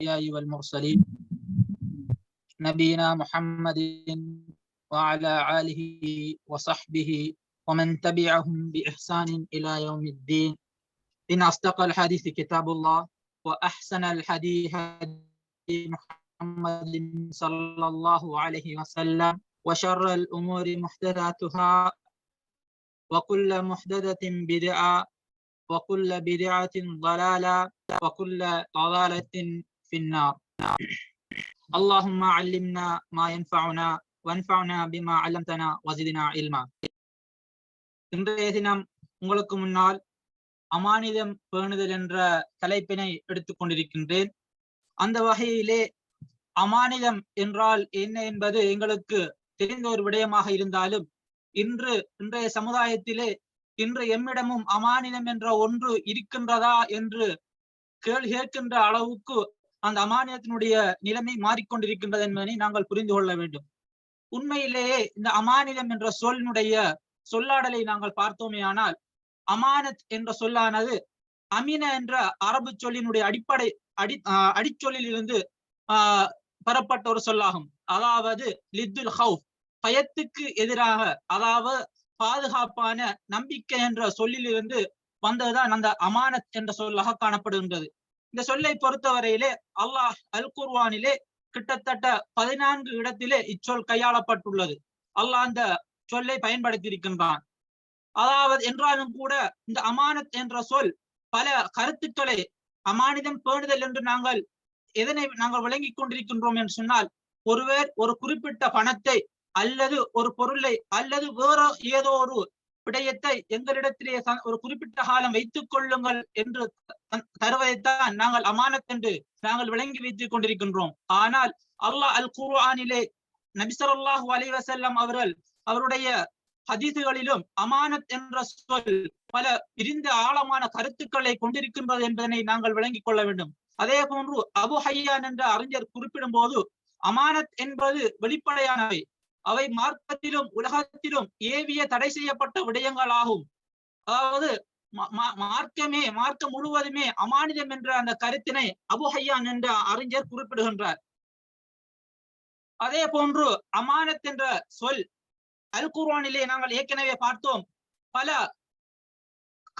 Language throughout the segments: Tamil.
الأنبياء والمرسلين نبينا محمد وعلى آله وصحبه ومن تبعهم بإحسان إلى يوم الدين. إن أصدق الحديث كتاب الله وأحسن الحديث محمد صلى الله عليه وسلم وشر الأمور محدثاتها وكل محدثة بدعة وكل بدعة ضلالة وكل ضلالة في النار اللهم علمنا ما ينفعنا وانفعنا بما علمتنا وزدنا علما இன்றைய தினம் உங்களுக்கு முன்னால் அமானிதம் பேணுதல் என்ற தலைப்பினை எடுத்துக் கொண்டிருக்கின்றேன் அந்த வகையிலே அமானிதம் என்றால் என்ன என்பது எங்களுக்கு தெரிந்த ஒரு விடயமாக இருந்தாலும் இன்று இன்றைய சமுதாயத்திலே இன்று எம்மிடமும் அமானிதம் என்ற ஒன்று இருக்கின்றதா என்று கேள்வி கேட்கின்ற அளவுக்கு அந்த அமானியத்தினுடைய நிலைமை மாறிக்கொண்டிருக்கின்றது என்பதனை நாங்கள் புரிந்து கொள்ள வேண்டும். உண்மையிலேயே இந்த அமானிதம் என்ற சொல்லினுடைய சொல்லாடலை நாங்கள் பார்த்தோமே ஆனால் அமானத் என்ற சொல்லானது அமின என்ற அரபு சொல்லினுடைய அடிப்படை அடி அடிச்சொல்லில் இருந்து ஆஹ் பெறப்பட்ட ஒரு சொல்லாகும். அதாவது லித்துல் ஹவுப் பயத்துக்கு எதிராக அதாவது பாதுகாப்பான நம்பிக்கை என்ற சொல்லிலிருந்து வந்ததுதான் அந்த அமானத் என்ற சொல்லாக காணப்படுகின்றது. இந்த சொல்லை பொறுத்தவரையிலே அல்லாஹ் அல் குர்வானிலே கிட்டத்தட்ட பதினான்கு இடத்திலே இச்சொல் கையாளப்பட்டுள்ளது. அல்லாஹ் அந்த சொல்லை பயன்படுத்தியிருக்கின்றான். அதாவது என்றாலும் கூட இந்த அமானத் என்ற சொல் பல கருத்துக்களை அமானிதம் பேணுதல் என்று நாங்கள் எதனை நாங்கள் விளங்கிக் கொண்டிருக்கின்றோம் என்று சொன்னால் ஒருவர் ஒரு குறிப்பிட்ட பணத்தை அல்லது ஒரு பொருளை அல்லது வேற ஏதோ ஒரு விடயத்தை எங்களிடத்திலே ஒரு குறிப்பிட்ட காலம் வைத்துக் கொள்ளுங்கள் என்று தருவதைத்தான் நாங்கள் அமானத் என்று நாங்கள் விளங்கி வைத்துக் கொண்டிருக்கின்றோம். ஆனால் அல்லாஹ் அல் குர்ஆனிலே நபிசல்லாஹு அலைவசல்லம் அவர்கள் அவருடைய ஹதீசுகளிலும் அமானத் என்ற சொல் பல விரிந்த ஆழமான கருத்துக்களை கொண்டிருக்கின்றது என்பதனை நாங்கள் விளங்கிக் கொள்ள வேண்டும். அதே போன்று அபு ஹையான் என்ற அறிஞர் குறிப்பிடும் போது அமானத் என்பது வெளிப்படையானவை. அவை மார்க்கத்திலும் உலகத்திலும் ஏவிய தடை செய்யப்பட்ட விடயங்களாகும். அதாவது மார்க்கமே மார்க்கம் முழுவதுமே அமானிதம் என்ற அந்த கருத்தினை அபுஹையான் என்ற அறிஞர் குறிப்பிடுகின்றார். அதே போன்று அமானத் என்ற சொல் அல் குர்வானிலே நாங்கள் ஏற்கனவே பார்த்தோம். பல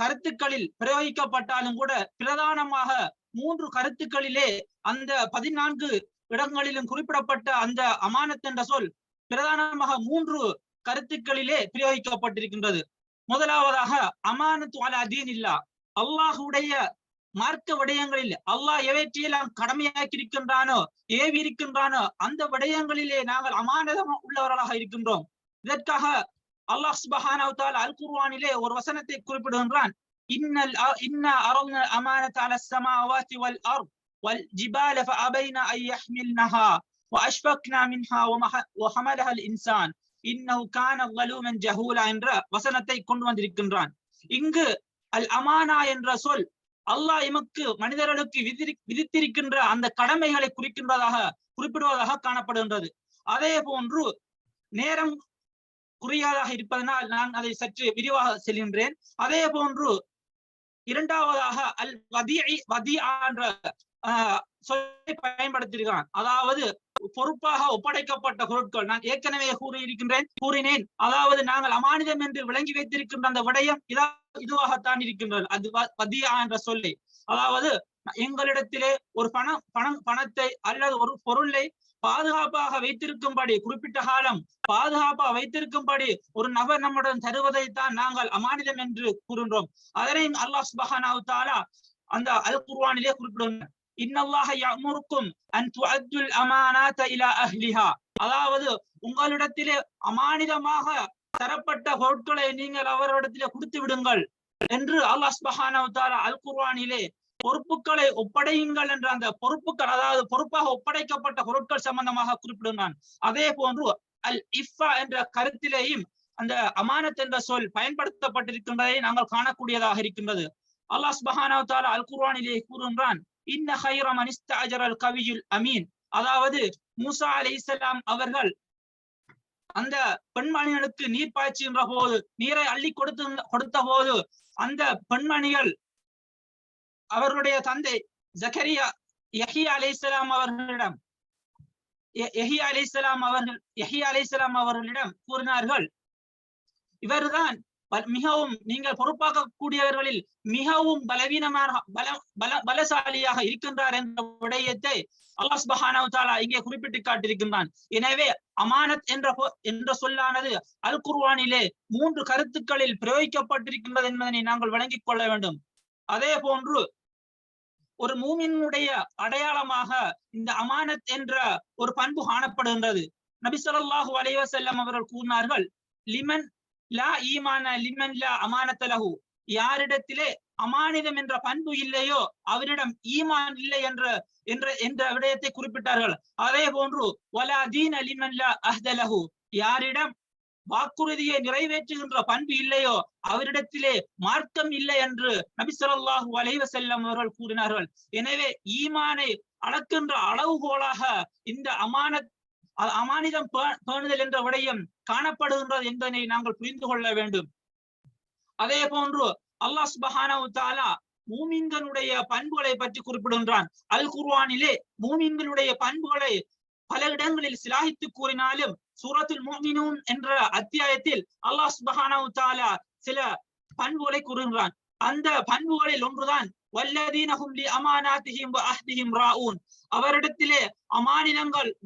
கருத்துக்களில் பிரயோகிக்கப்பட்டாலும் கூட பிரதானமாக மூன்று கருத்துக்களிலே அந்த பதினான்கு இடங்களிலும் குறிப்பிடப்பட்ட அந்த அமானத் என்ற சொல் பிரதானமாக மூன்று கருத்துக்களிலே பிரயோகிக்கப்பட்டிருக்கின்றது. முதலாவதாக அமானத்து அல அதீன் இல்லா அல்லாஹுடைய மார்க்க விடயங்களில் அல்லாஹ் எவற்றையெல்லாம் கடமையாக்கி இருக்கின்றானோ ஏவி இருக்கின்றானோ அந்த விடயங்களிலே நாங்கள் அமானதம் உள்ளவர்களாக இருக்கின்றோம். இதற்காக அல்லாஹ் சுபஹானவுத்தால் அல் குர்வானிலே ஒரு வசனத்தை குறிப்பிடுகின்றான். இன்னல் இன்ன அரல்ன அமானத் அல ஸமாவாத்தி வல் அர் வல் ஜிபால ஃபஅபைன அன் யஹ்மில்னஹா. واشفقنا منها وحملها الانسان انه كان ظلوما جهولا என்ற வசனத்தை கொண்டு வந்திருக்கின்றான் இங்கு அல் அமானா என்ற சொல் அல்லாஹ் எமக்கு மனிதர்களுக்கு விதித்திருக்கின்ற அந்த கடமைகளை குறிக்கின்றதாக குறிப்பிடுவதாக காணப்படுகின்றது அதே போன்று நேரம் குறியாதாக இருப்பதனால் நான் அதை சற்று விரிவாக செல்கின்றேன் அதே போன்று இரண்டாவதாக அல் வதி வதியா என்ற சொல்லி பயன்படுத்தியிருக்கிறான். அதாவது பொறுப்பாக ஒப்படைக்கப்பட்ட பொருட்கள். நான் ஏற்கனவே கூறியிருக்கின்றேன் கூறினேன். அதாவது நாங்கள் அமானிதம் என்று விளங்கி வைத்திருக்கின்ற அந்த விடயம் இதா இதுவாகத்தான் இருக்கின்றது. அது வதியா என்ற சொல்லி. அதாவது எங்களிடத்திலே ஒரு பணம் பணம் பணத்தை அல்லது ஒரு பொருளை பாதுகாப்பாக வைத்திருக்கும்படி குறிப்பிட்ட காலம் பாதுகாப்பாக வைத்திருக்கும்படி ஒரு நபர் நம்முடன் தருவதைத்தான் நாங்கள் அமானிதம் என்று கூறுகின்றோம். அதனை அல்லாஹ் சுபஹானாவு அந்த அல் குர்வானிலே குறிப்பிடுகின்றனர் இன்னல்லாஹ யஅமுருக்கும் அன் துஅத்துல் அமானாத இலா அஹ்லிஹா. அதாவது உங்களிடத்திலே அமானிதமாக தரப்பட்ட பொருட்களை நீங்கள் அவரிடத்திலே கொடுத்து விடுங்கள் என்று அல்லாஹ் சுப்ஹானஹு அல் குர்வானிலே பொறுப்புகளை ஒப்படையுங்கள் என்ற அந்த பொறுப்புகள் அதாவது பொறுப்பாக ஒப்படைக்கப்பட்ட பொருட்கள் சம்பந்தமாக குறிப்பிடுகிறான். அதே போன்று அல் இஃபா என்ற கருத்திலேயும் அந்த அமானத் என்ற சொல் பயன்படுத்தப்பட்டிருக்கின்றதை நாங்கள் காணக்கூடியதாக இருக்கின்றது. அல்லாஹ் சுப்ஹானஹு தாலா அல் குர்வானிலே கூறுகின்றான் இன்ன ஹைர மன் இஸ்தஅஜரல் கவியுல் அமீன். அதாவது மூசா அலைஹிஸ்ஸலாம் அவர்கள் அந்த பெண்மணிகளுக்கு நீர் பாய்ச்சுகின்ற போது நீரை அள்ளி கொடுத்து கொடுத்த போது அந்த பெண்மணிகள் அவருடைய தந்தை ஜக்கரியா யஹியா இஸ்லாம் அவர்களிடம் ய- அலி இஸ்லாம் அவர்கள் யஹியா இஸ்லாம் அவர்களிடம் கூறினார்கள் இவர்தான் மிகவும் நீங்கள் பொறுப்பாக்கக்கூடியவர்களில் மிகவும் பலவீனமான பல பல பலசாலியாக இருக்கின்றார் என்ற விடயத்தை அல்லாஸ் சுப்ஹானஹு இங்கே குறிப்பிட்டு காட்டியிருக்கின்றான். எனவே அமானத் என்ற என்ற சொல்லானது அல் குர்வானிலே மூன்று கருத்துக்களில் பிரயோகிக்கப்பட்டிருக்கின்றது என்பதனை நாங்கள் வழங்கிக் கொள்ள வேண்டும். அதே போன்று ஒரு மூமினுடைய அடையாளமாக இந்த அமானத் என்ற ஒரு பண்பு காணப்படுகின்றது. நபி ஸல்லல்லாஹு அலைஹி அவர்கள் கூறினார்கள் லிமன் லா ஈமான லிமன் லா அமானத லஹு. யாரிடத்திலே அமானிதம் என்ற பண்பு இல்லையோ அவரிடம் ஈமான் இல்லை என்ற என்ற என்ற விடயத்தை குறிப்பிட்டார்கள். அதே போன்று வலா தீன் அலிமன் லா அஹ்தலஹு யாரிடம் வாக்குறுதியை நிறைவேற்றுகின்ற பண்பு இல்லையோ அவரிடத்திலே மார்க்கம் இல்லை என்று நபி ஸல்லல்லாஹு அலைஹி வஸல்லம் அவர்கள் கூறினார்கள். எனவே ஈமானை அளக்கின்ற அளவுகோலாக இந்த அமானத் அமானிதம் பேணுதல் என்ற விடயம் காணப்படுகின்றது என்பதனை நாங்கள் புரிந்து கொள்ள வேண்டும். அதே போன்று அல்லாஹ் சுப்ஹானஹு தஆலா மூமின்களுடைய பண்புகளை பற்றி குறிப்பிடுகின்றான். அல் குர்வானிலே மூமின்களுடைய பண்புகளை பல இடங்களில் சிலாகித்து கூறினாலும் சூரத்துல் முஃமினூன் என்ற அத்தியாயத்தில் அல்லாஹ் சுப்ஹானஹு தஆலா சில பண்புகளை கூறுகின்றான். அந்த பண்புகளில் ஒன்றுதான் வல்லதீனஹும் லி அமானாத்திஹிம் வ அஹ்திஹிம் ராഊன் அவரிடத்திலே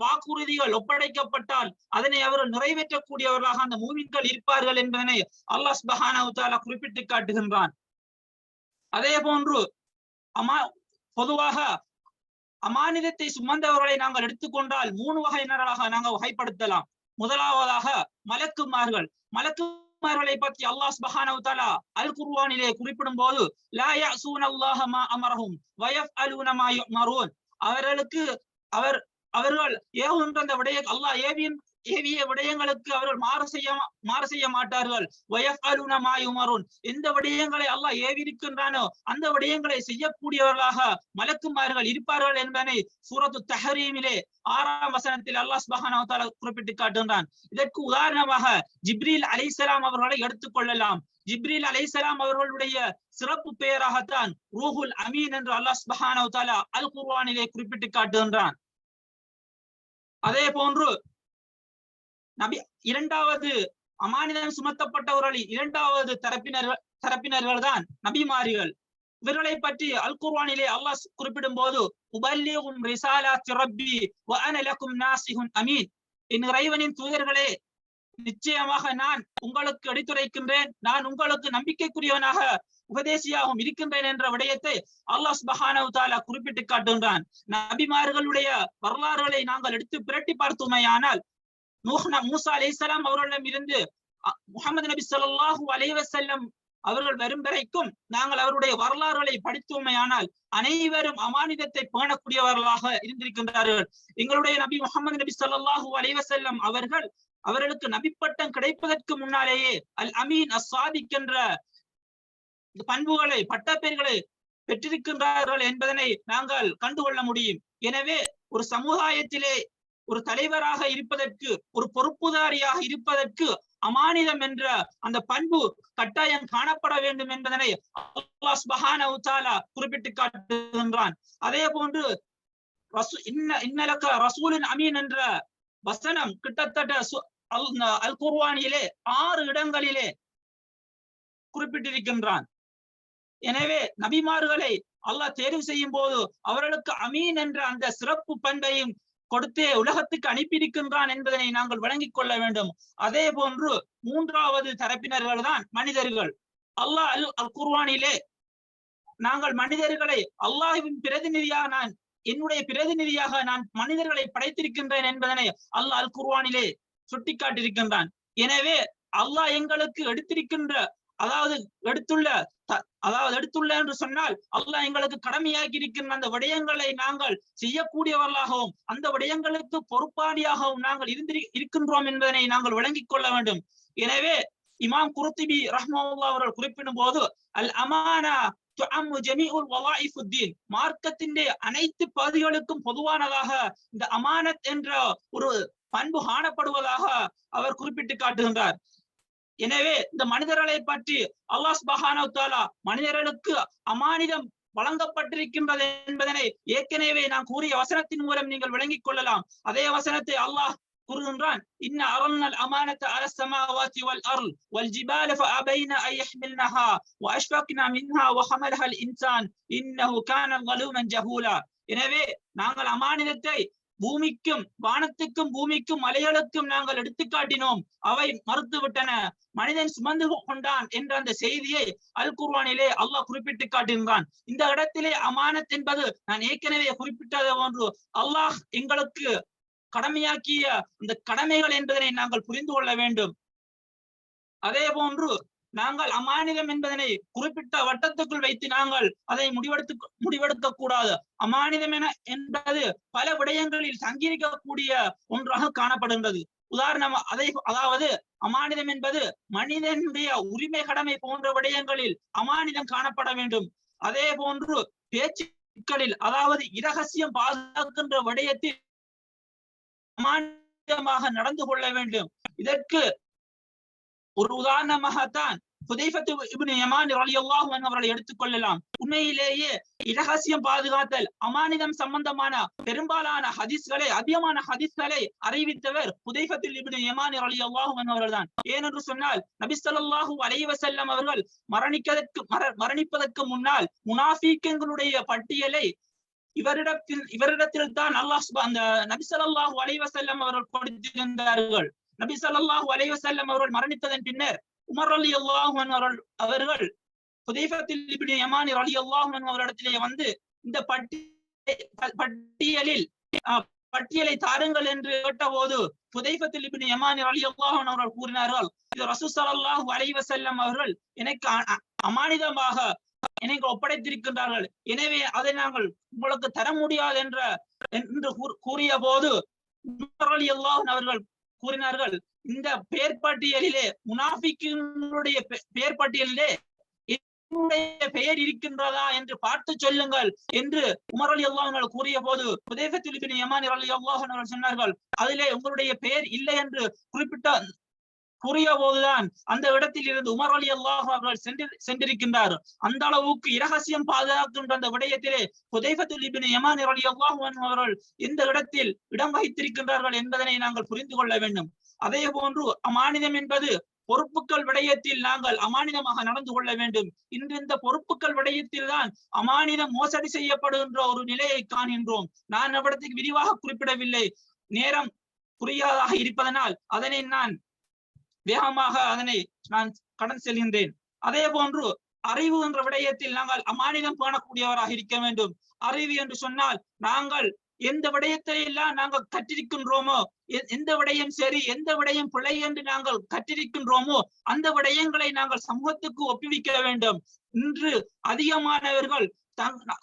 வாக்குறுதிகள் ஒப்படைக்கப்பட்டால் அதனை அவர்கள் நிறைவேற்றக்கூடியவர்களாக அந்த மூமின்கள் இருப்பார்கள் என்பதனை அல்லாஹ் சுப்ஹானஹு தஆலா குறிப்பிட்டு காட்டுகின்றான் அதே போன்று அமா பொதுவாக அமானிதத்தை சுமந்தவர்களை நாங்கள் எடுத்துக்கொண்டால் மூணு வகையினராக நாங்கள் வகைப்படுத்தலாம் முதலாவதாக மலக்குமார்கள் மலக்குமார்களை பற்றி அல்லாஹ் சுப்ஹானஹு தஆலா அல் குர்வானிலே குறிப்பிடும் போது லா யஸூன அல்லாஹ மா அமரஹும் வ யஃஅலூன மா யுமரூன் அவர்களுக்கு அவர் அவர்கள் ஏவுகின்ற அந்த விடய அல்லாஹ் ஏவியின் ஏவிய விடயங்களுக்கு அவர்கள் மாறு செய்ய மாறு செய்ய மாட்டார்கள். வயஃஅலூன எந்த விடயங்களை அல்லாஹ் ஏவிருக்கின்றானோ அந்த விடயங்களை செய்யக்கூடியவர்களாக மலக்குமார்கள் இருப்பார்கள் என்பதனை சூரத்து தஹரீமிலே ஆறாம் வசனத்தில் அல்லாஹ் சுப்ஹானஹு குறிப்பிட்டு காட்டுகின்றான். இதற்கு உதாரணமாக ஜிப்ரீல் அலைஹிஸ்ஸலாம் அவர்களை எடுத்துக்கொள்ளலாம் ஜிப்ரீல் அலைசலாம் அவர்களுடைய சிறப்பு பெயராகத்தான் ரூஹுல் அமீன் என்று அல்லாஹ் சுப்ஹானஹு அல் குர்வானிலே குறிப்பிட்டு காட்டுகின்றான். அதே போன்று நபி இரண்டாவது அமானிதம் சுமத்தப்பட்டவர்களில் இரண்டாவது தரப்பினர்கள் தரப்பினர்கள் தான் நபிமாரிகள். இவர்களை பற்றி அல் குர்வானிலே அல்லாஹ் குறிப்பிடும் போது உபல்லிகும் நாசிஹுன் அமீன். என் இறைவனின் தூதர்களே நிச்சயமாக நான் உங்களுக்கு எடுத்துரைக்கின்றேன் நான் உங்களுக்கு நம்பிக்கைக்குரியவனாக உபதேசியாகவும் இருக்கின்றேன் என்ற விடயத்தை அல்லாஹ் சுப்ஹானஹு குறிப்பிட்டு காட்டுகின்றான். நபிமார்களுடைய வரலாறுகளை நாங்கள் எடுத்து பிரட்டி பார்த்தோமேயானால் நூஹ் மூசா அலைஹிஸ்ஸலாம் அவர்களிடம் இருந்து முகமது நபி சொல்லாஹு அலைவசல்லம் அவர்கள் வரும் வரைக்கும் நாங்கள் அவருடைய வரலாறுகளை படித்தோமையானால் அனைவரும் அமானிதத்தை பேணக்கூடியவர்களாக இருந்திருக்கின்றார்கள். எங்களுடைய நபி முகமது நபி சொல்லாஹு அலைவசல்லம் அவர்கள் அவர்களுக்கு நபிப்பட்டம் கிடைப்பதற்கு முன்னாலேயே அல் அமீன் அஸ் என்ற பண்புகளை பட்டப்பெயர்களை பெற்றிருக்கின்றார்கள் என்பதனை நாங்கள் கண்டுகொள்ள முடியும். எனவே ஒரு சமுதாயத்திலே ஒரு தலைவராக இருப்பதற்கு ஒரு பொறுப்புதாரியாக இருப்பதற்கு அமானிதம் என்ற அந்த பண்பு கட்டாயம் காணப்பட வேண்டும் என்பதனை குறிப்பிட்டு காட்டுகின்றான். அதே போன்று ரசூ இன்ன ரசூலின் அமீன் என்ற வசனம் கிட்டத்தட்ட அல் அல் ஆறு இடங்களிலே குறிப்பிட்டிருக்கின்றான். எனவே நபிமார்களை அல்லாஹ் தேர்வு செய்யும் போது அவர்களுக்கு அமீன் என்ற அந்த சிறப்பு பண்பையும் கொடுத்தே உலகத்துக்கு அனுப்பியிருக்கின்றான் என்பதனை நாங்கள் வழங்கிக் கொள்ள வேண்டும். அதே போன்று மூன்றாவது தரப்பினர்கள் தான் மனிதர்கள். அல்லாஹ் அல் அல் குர்வானிலே நாங்கள் மனிதர்களை அல்லாஹ்வின் பிரதிநிதியாக நான் என்னுடைய பிரதிநிதியாக நான் மனிதர்களை படைத்திருக்கின்றேன் என்பதனை அல்லாஹ் அல் குர்வானிலே சுட்டிக்காட்டியிருக்கின்றான். எனவே அல்லாஹ் எங்களுக்கு எடுத்திருக்கின்ற அதாவது எடுத்துள்ள அதாவது எடுத்துள்ள என்று சொன்னால் அல்லாஹ் எங்களுக்கு கடமையாக்கி இருக்கின்ற அந்த விடயங்களை நாங்கள் செய்யக்கூடியவர்களாகவும் அந்த விடயங்களுக்கு பொறுப்பாளியாகவும் நாங்கள் இருந்திரு இருக்கின்றோம் என்பதனை நாங்கள் விளங்கிக் கொள்ள வேண்டும். எனவே இமாம் குருத்திபி ரஹ்மல்லா அவர்கள் குறிப்பிடும் போது அல் அமானா மார்க்கத்தின் அனைத்து பகுதிகளுக்கும் பொதுவானதாக இந்த அமானத் என்ற ஒரு பண்பு காணப்படுவதாக அவர் குறிப்பிட்டு காட்டுகின்றார். எனவே இந்த மனிதர்களை பற்றி அல்லாஹ் பஹானோ மனிதர்களுக்கு அமானிதம் வழங்கப்பட்டிருக்கின்றது என்பதனை ஏற்கனவே நான் கூறிய வசனத்தின் மூலம் நீங்கள் விளங்கிக் கொள்ளலாம். அதே வசனத்தை அல்லாஹ் எனவே நாங்கள் அமானிதத்தை பூமிக்கும் வானத்துக்கும் பூமிக்கும் மலைகளுக்கும் நாங்கள் எடுத்துக்காட்டினோம் அவை மறுத்துவிட்டன. மனிதன் சுமந்து கொண்டான் என்ற அந்த செய்தியை அல் குர்வானிலே அல்லாஹ் குறிப்பிட்டு காட்டுகின்றான் இந்த இடத்திலே அமானத் என்பது நான் ஏற்கனவே குறிப்பிட்டது போன்று அல்லாஹ் எங்களுக்கு கடமையாக்கிய அந்த கடமைகள் என்பதனை நாங்கள் புரிந்து கொள்ள வேண்டும். அதே போன்று நாங்கள் அமானிதம் என்பதனை குறிப்பிட்ட வட்டத்துக்குள் வைத்து நாங்கள் அதை முடிவெடுத்து முடிவெடுக்க கூடாது அமானிதம் என என்பது பல விடயங்களில் சங்கீரிக்கக்கூடிய ஒன்றாக காணப்படுகின்றது. உதாரணம் அதை அதாவது அமானிதம் என்பது மனிதனுடைய உரிமை கடமை போன்ற விடயங்களில் அமானிதம் காணப்பட வேண்டும். அதே போன்று பேச்சுக்களில் அதாவது இரகசியம் பாதுகாக்கின்ற விடயத்தில் அமானிதமாக நடந்து கொள்ள வேண்டும். இதற்கு ஒரு உதாரணமாகத்தான் புதைஃபத்து இப்னு யமான் ரலியல்லாஹு அவர்களை எடுத்துக்கொள்ளலாம். உண்மையிலேயே இரகசியம் பாதுகாத்தல் அமானிதம் சம்பந்தமான பெரும்பாலான ஹதீஸ்களை அதிகமான ஹதீஸ்களை அறிவித்தவர் புதைஃபத்தில் இப்னு யமான் ரலியல்லாஹு அவர்கள் தான் ஏனென்று சொன்னால் நபி ஸல்லல்லாஹு அலைஹி வஸல்லம் அவர்கள் மரணிக்கதற்கு மர- மரணிப்பதற்கு முன்னால் முனாஃபீக்கங்களுடைய பட்டியலை இவரிடத்தில் இவரிடத்தில் தான் அல்லாஹ் அந்த நபி ஸல்லல்லாஹு அலைஹி வஸல்லம் அவர்கள் கொடுத்திருந்தார்கள். நபி ஸல்லல்லாஹு அலைஹி அவர்கள் மரணித்ததன் பின்னர் உமர் அலி அல்லாஹன் அவர்கள் அவர்கள் ஹுதைஃபத்தில் யமானி அலி அல்லாஹன் அவரிடத்திலே வந்து இந்த பட்டி பட்டியலில் பட்டியலை தாருங்கள் என்று கேட்டபோது ஹுதைஃபத்தில் இப்படி யமானி அலி அல்லாஹன் அவர்கள் கூறினார்கள் இது ரசூல் ஸல்லல்லாஹு அலைவசல்லம் அவர்கள் எனக்கு அமானிதமாக எனக்கு ஒப்படைத்திருக்கின்றார்கள். எனவே அதை நாங்கள் உங்களுக்கு தர முடியாது என்ற என்று கூறிய போது உமர் அலி அல்லாஹ் அவர்கள் கூறினார்கள். இந்த பெயர் பட்டியலிலே முனாஃபிக்கினுடைய பெ- பெயர் பட்டியலிலே என்னுடைய பெயர் இருக்கின்றதா என்று பார்த்து சொல்லுங்கள் என்று உமர் அலி அல்லாஹ் கூறிய போது உதயபத்தில் யமான் அலி அல்லாஹ் சொன்னார்கள் அதிலே உங்களுடைய பெயர் இல்லை என்று குறிப்பிட்ட கூறிய போதுதான். அந்த இடத்தில் இருந்து உமர் அலி அல்லாஹ் அவர்கள் சென்று சென்றிருக்கின்றார். அந்த அளவுக்கு இரகசியம் பாதுகாக்கின்ற அந்த விடயத்திலே புதைபத்துல் இபின் யமான் அலி அல்லாஹ் அவர்கள் இந்த இடத்தில் இடம் வகித்திருக்கின்றார்கள் என்பதனை நாங்கள் புரிந்து கொள்ள வேண்டும். அதே போன்று அமானிதம் என்பது பொறுப்புகள் விடயத்தில் நாங்கள் அமானிதமாக நடந்து கொள்ள வேண்டும். இன்று இந்த பொறுப்புகள் விடயத்தில் தான் அமானிதம் மோசடி செய்யப்படுகின்ற ஒரு நிலையை காண்கின்றோம். நான் இடத்துக்கு விரிவாக குறிப்பிடவில்லை. நேரம் புரியாதாக இருப்பதனால் அதனை நான் வேகமாக அதனை நான் கடன் செல்கின்றேன். அதே போன்று அறிவு என்ற விடயத்தில் நாங்கள் அமானிதம் காணக்கூடியவராக இருக்க வேண்டும். அறிவு என்று சொன்னால் நாங்கள் எந்த விடயத்தை எல்லாம் நாங்கள் கற்றிருக்கின்றோமோ எந்த விடயம் சரி எந்த விடயம் பிழை என்று நாங்கள் கற்றிருக்கின்றோமோ அந்த விடயங்களை நாங்கள் சமூகத்துக்கு ஒப்புவிக்க வேண்டும். இன்று அதிகமானவர்கள்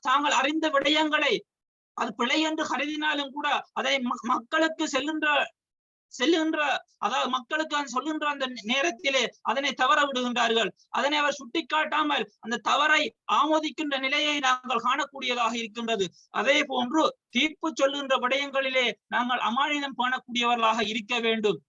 தாங்கள் அறிந்த விடயங்களை அது பிழை என்று கருதினாலும் கூட அதை ம- மக்களுக்கு செல்லுன்ற செல்லுகின்ற அதாவது மக்களுக்கு சொல்லுகின்ற அந்த நேரத்திலே அதனை தவற விடுகின்றார்கள். அதனை அவர் சுட்டிக்காட்டாமல் அந்த தவறை ஆமோதிக்கின்ற நிலையை நாங்கள் காணக்கூடியதாக இருக்கின்றது. அதே போன்று தீர்ப்பு சொல்லுகின்ற விடயங்களிலே நாங்கள் அமானிதம் காணக்கூடியவர்களாக இருக்க வேண்டும்.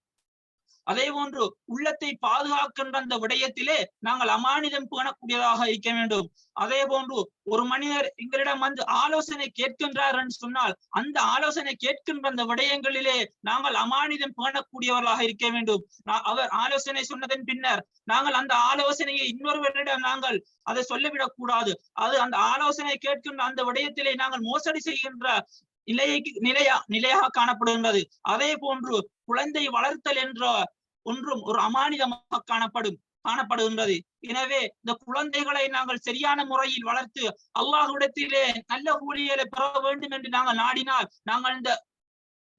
அதே போன்று உள்ளத்தை பாதுகாக்கின்ற அந்த விடயத்திலே நாங்கள் அமானிதம் பேணக்கூடியதாக இருக்க வேண்டும். அதே போன்று ஒரு மனிதர் எங்களிடம் வந்து ஆலோசனை கேட்கின்றார் என்று சொன்னால் அந்த ஆலோசனை கேட்கின்ற அந்த விடயங்களிலே நாங்கள் அமானிதம் பேணக்கூடியவர்களாக இருக்க வேண்டும். அவர் ஆலோசனை சொன்னதன் பின்னர் நாங்கள் அந்த ஆலோசனையை இன்னொருவரிடம் நாங்கள் அதை சொல்லிவிடக் கூடாது அது அந்த ஆலோசனை கேட்கின்ற அந்த விடயத்திலே நாங்கள் மோசடி செய்கின்ற நிலையை நிலையா நிலையாக காணப்படுகின்றது. அதே போன்று குழந்தை வளர்த்தல் என்ற ஒன்றும் ஒரு அமானிதமாக காணப்படும் காணப்படுகின்றது. எனவே இந்த குழந்தைகளை நாங்கள் சரியான முறையில் வளர்த்து அல்லாஹ்விடத்திலே நல்ல ஊழியரை பெற வேண்டும் என்று நாங்கள் நாடினால் நாங்கள் இந்த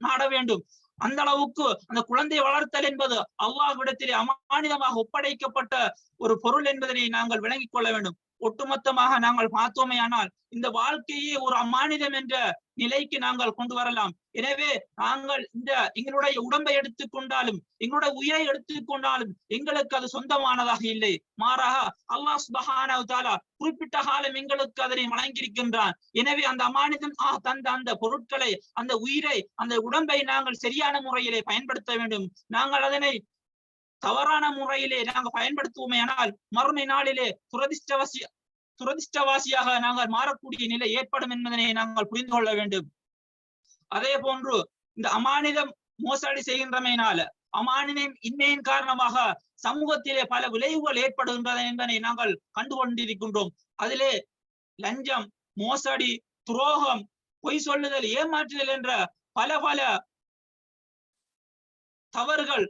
நாட வேண்டும். அந்த அளவுக்கு அந்த குழந்தை வளர்த்தல் என்பது அல்லாஹ்விடத்திலே அமானிதமாக ஒப்படைக்கப்பட்ட ஒரு பொருள் என்பதனை நாங்கள் விளங்கிக் கொள்ள வேண்டும். ஒட்டுமொத்தமாக நாங்கள் பார்த்தோமேயானால் இந்த வாழ்க்கையே ஒரு அமானிதம் என்ற நிலைக்கு நாங்கள் கொண்டு வரலாம். எனவே நாங்கள் இந்த எங்களுடைய உடம்பை எடுத்துக்கொண்டாலும் எங்களுடைய உயிரை எடுத்துக்கொண்டாலும் எங்களுக்கு அது சொந்தமானதாக இல்லை. மாறாக அல்லாஹ் சுபஹானஹு குறிப்பிட்ட காலம் எங்களுக்கு அதனை வழங்கியிருக்கின்றான். எனவே அந்த அமானிதம் ஆ தந்த அந்த பொருட்களை அந்த உயிரை அந்த உடம்பை நாங்கள் சரியான முறையிலே பயன்படுத்த வேண்டும். நாங்கள் அதனை தவறான முறையிலே நாங்கள் பயன்படுத்துவோமே ஆனால் மறுமை நாளிலே துரதிஷ்டவசிய துரதிஷ்டவாசியாக நாங்கள் மாறக்கூடிய நிலை ஏற்படும் என்பதனை நாங்கள் புரிந்து கொள்ள வேண்டும். அதே போன்று இந்த அமானிதம் மோசடி செய்கின்றமையினால் அமானிதம் இன்மையின் காரணமாக சமூகத்திலே பல விளைவுகள் ஏற்படுகின்றன என்பதை நாங்கள் கண்டு கொண்டிருக்கின்றோம் அதிலே லஞ்சம் மோசடி துரோகம் பொய் சொல்லுதல் ஏமாற்றுதல் என்ற பல பல தவறுகள்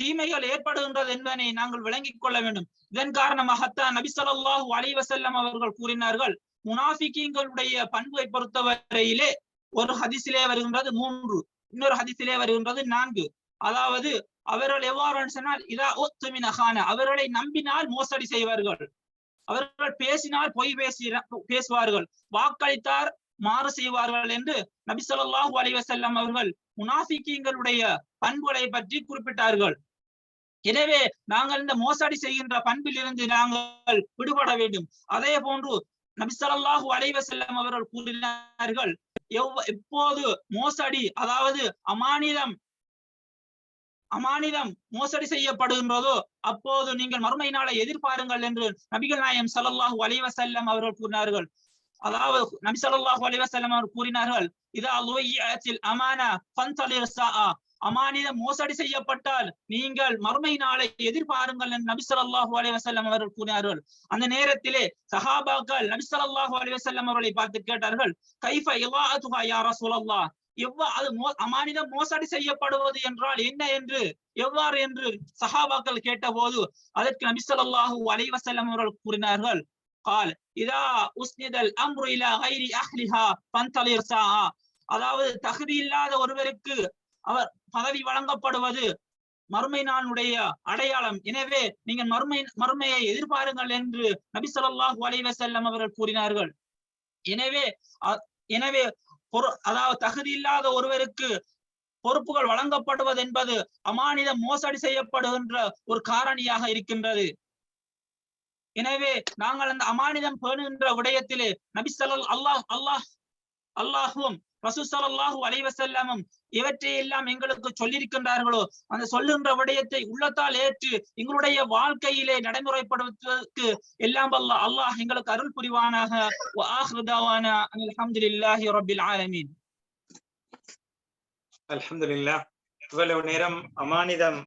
தீமைகள் ஏற்படுகின்றது என்பதனை நாங்கள் விளங்கிக் கொள்ள வேண்டும். இதன் காரணமாகத்தான் நபி ஸல்லல்லாஹு அலைஹி அவர்கள் கூறினார்கள் முனாஃபிக்கிங்களுடைய பண்பை பொறுத்தவரையிலே ஒரு ஹதிசிலே வருகின்றது மூன்று இன்னொரு ஹதிசிலே வருகின்றது நான்கு. அதாவது அவர்கள் எவ்வாறு சொன்னால் இதா ஒத்துமினகான அவர்களை நம்பினால் மோசடி செய்வார்கள். அவர்கள் பேசினால் பொய் பேசி பேசுவார்கள். வாக்களித்தார் மாறு செய்வார்கள் என்று நபி ஸல்லல்லாஹு அலைஹி அவர்கள் முனாஃபிக்கிங்களுடைய பண்புகளை பற்றி குறிப்பிட்டார்கள். எனவே நாங்கள் இந்த மோசடி செய்கின்ற பண்பில் இருந்து நாங்கள் விடுபட வேண்டும். அதே போன்று நபிசல்லாஹு ஸல்லல்லாஹு செல்லம் அவர்கள் கூறினார்கள் எவ் எப்போது மோசடி அதாவது அமானிதம் அமானிதம் மோசடி செய்யப்படுகின்றதோ அப்போது நீங்கள் மறுமை நாளை எதிர்பாருங்கள் என்று நபிகள் நாயம் ஸல்லல்லாஹு அலைஹி செல்லம் அவர்கள் கூறினார்கள். அதாவது நபி ஸல்லல்லாஹு அலைவசல்லம் அவர்கள் கூறினார்கள் இதா லுய்யத்தில் அமானா அமானித மோசடி செய்யப்பட்டால் நீங்கள் மறுமை நாளை எதிர்பாருங்கள் என்று நபிசல்லாஹு அலைவசல்லம் அவர்கள் கூறினார்கள். அந்த நேரத்திலே சஹாபாக்கள் நபிசல்லாஹு அலைவசல்லம் அவர்களை பார்த்து கேட்டார்கள் கைஃபா இவா துஹா யாரா சுலல்லா எவ்வா அது மோ அமானித மோசடி செய்யப்படுவது என்றால் என்ன என்று எவ்வாறு என்று சஹாபாக்கள் கேட்டபோது அதற்கு நபிசல்லாஹு அலைவசல்லம் அவர்கள் கூறினார்கள் கால் இதா உஸ்னிதல் அம்ரு இலா ஐரி அஹ்லிஹா பந்தலிர் அதாவது தகுதி இல்லாத ஒருவருக்கு அவர் பதவி வழங்கப்படுவது மறுமை நாளுடைய அடையாளம். எனவே நீங்கள் மறுமை மறுமையை எதிர்பாருங்கள் என்று நபி சொல்லாஹு அலைவ செல்லம் அவர்கள் கூறினார்கள். எனவே அ- எனவே அதாவது தகுதி இல்லாத ஒருவருக்கு பொறுப்புகள் வழங்கப்படுவது என்பது அமானிதம் மோசடி செய்யப்படுகின்ற ஒரு காரணியாக இருக்கின்றது. எனவே நாங்கள் அந்த அமானிதம் பேணுகின்ற விடயத்திலே நபி சொல்லல் அல்லாஹ் அல்லாஹ் அல்லாஹும் ரசூசலாஹூ ஸல்லல்லாஹு இவற்றை எல்லாம் எங்களுக்கு சொல்லியிருக்கின்றார்களோ? அந்த சொல்லுகின்ற விடயத்தை உள்ளத்தால் ஏற்று எங்களுடைய வாழ்க்கையிலே நடைமுறைப்படுத்துவதற்கு எல்லாம் அல்ல அல்லாஹ் எங்களுக்கு அருள் புரிவானாக. அலமதுல்லாஹி ரபில் ஆலமீன். அலமதுல்லா இவ்வளவு நேரம் அமானிதம்